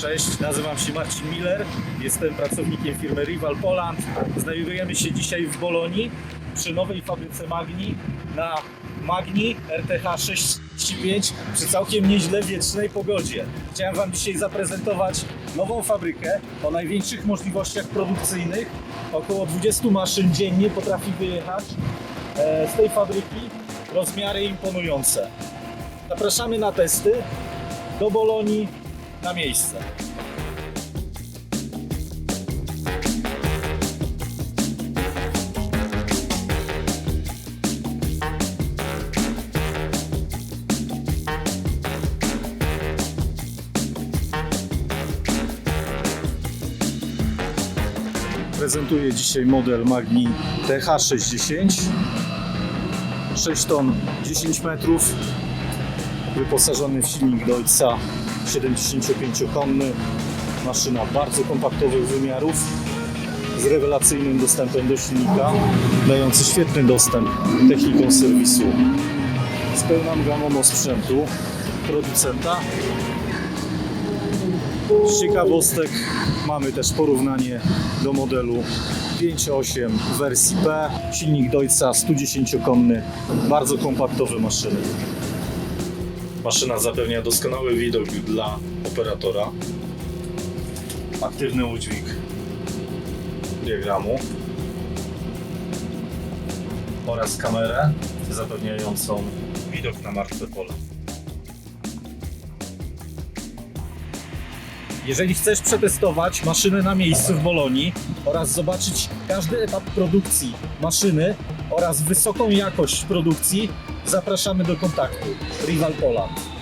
Cześć, nazywam się Marcin Miller, jestem pracownikiem firmy Rival Poland. Znajdujemy się dzisiaj w Bolonii przy nowej fabryce Magni na Magni RTH 65 przy całkiem nieźle wiecznej pogodzie. Chciałem Wam dzisiaj zaprezentować nową fabrykę o największych możliwościach produkcyjnych. Około 20 maszyn dziennie potrafi wyjechać e, z tej fabryki. Rozmiary imponujące. Zapraszamy na testy do Bolonii na miejsce. Prezentuję dzisiaj model Magni TH60. 6 ton 10 metrów, wyposażony w silnik Deutza 75-konny. Maszyna bardzo kompaktowych wymiarów z rewelacyjnym dostępem do silnika, dający świetny dostęp techniką serwisu z pełną gamą sprzętu producenta. Z ciekawostek mamy też porównanie do modelu 5.8 w wersji P, silnik Deutza 110-konny, bardzo kompaktowe maszyny. Maszyna zapewnia doskonały widok dla operatora. Aktywny udźwig diagramu oraz kamerę zapewniającą widok na martwe pole. Jeżeli chcesz przetestować maszynę na miejscu w Bolonii oraz zobaczyć każdy etap produkcji maszyny oraz wysoką jakość produkcji, zapraszamy do kontaktu. Rival Poland.